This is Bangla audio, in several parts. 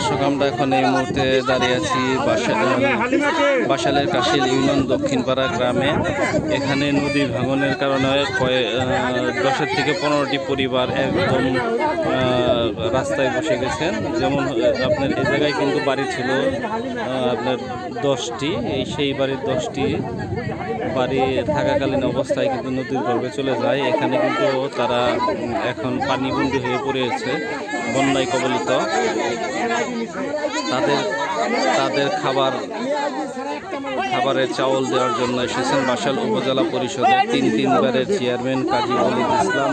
দর্শক, আমরা এখন এই মুহূর্তে দাঁড়িয়ে আছি বাসা বাসালের কাশিল ইউনিয়ন দক্ষিণপাড়া গ্রামে। এখানে নদী ভাঙনের কারণে দশের থেকে পনেরোটি পরিবার একদম রাস্তায় বসে গেছেন। যেমন আপনার এই জায়গায় কিন্তু বাড়ি ছিল আপনার দশটি। এই সেই বাড়ির দশটি বাড়ি থাকাকালীন অবস্থায় কিন্তু নদীর গর্ভে চলে যায়। এখানে কিন্তু তারা এখন পানিবন্দী হয়ে পড়েছে বন্যায় কবলিত। তাদের তাদের খাবার, খাবারের চাউল দেওয়ার জন্য এসেছেন বাসাল উপজেলা পরিষদের তিন তিনবারের চেয়ারম্যান কাজী অলিদ ইসলাম।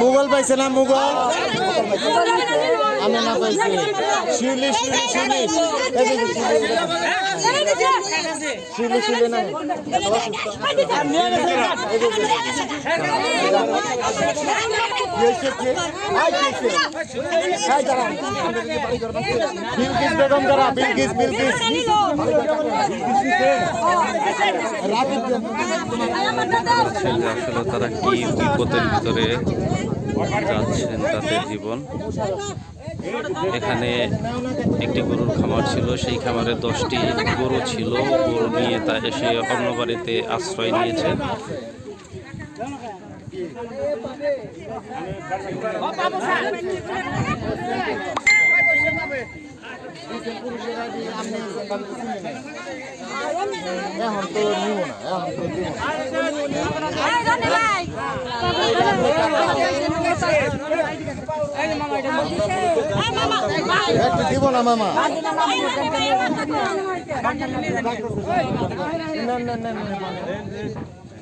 মুঘল পাইছে না মুঘল আমি না পাইছি শিউলি শিউলি শিউলি শিউলি শিউলি না বিলকিস বেগম যারা বিলকিস বিলকিস যে আসলে তারা কি বিপদের ভিতরে যাচ্ছেন, তাদের জীবন। এখানে একটি গরুর খামার ছিল, সেই খামারে দশটি গরু ছিল গরু নিয়ে তা এসে অন্য বাড়িতে আশ্রয় নিয়েছে এখন তো নিব না এখন তো দিব না একটু দিব না মামা। না না না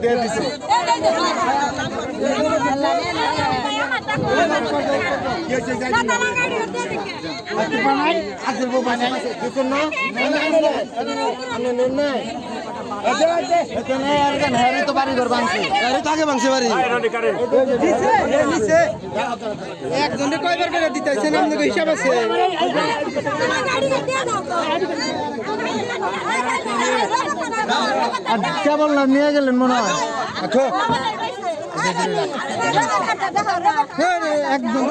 দিয়ে দিছি আজকে বানাই আজকে বউ বানাই কিছু না আমি নেন নাই এতে নাই আর কেন হ্যাঁ তো বাড়ি ঘর ভাঙছে তাকে মাংসে বাড়ি একজনে কয়বার করে দিতেছেন আপনাকে হিসাব আছে আর কেবল নিয়ে গেলেন মনে হয় একজন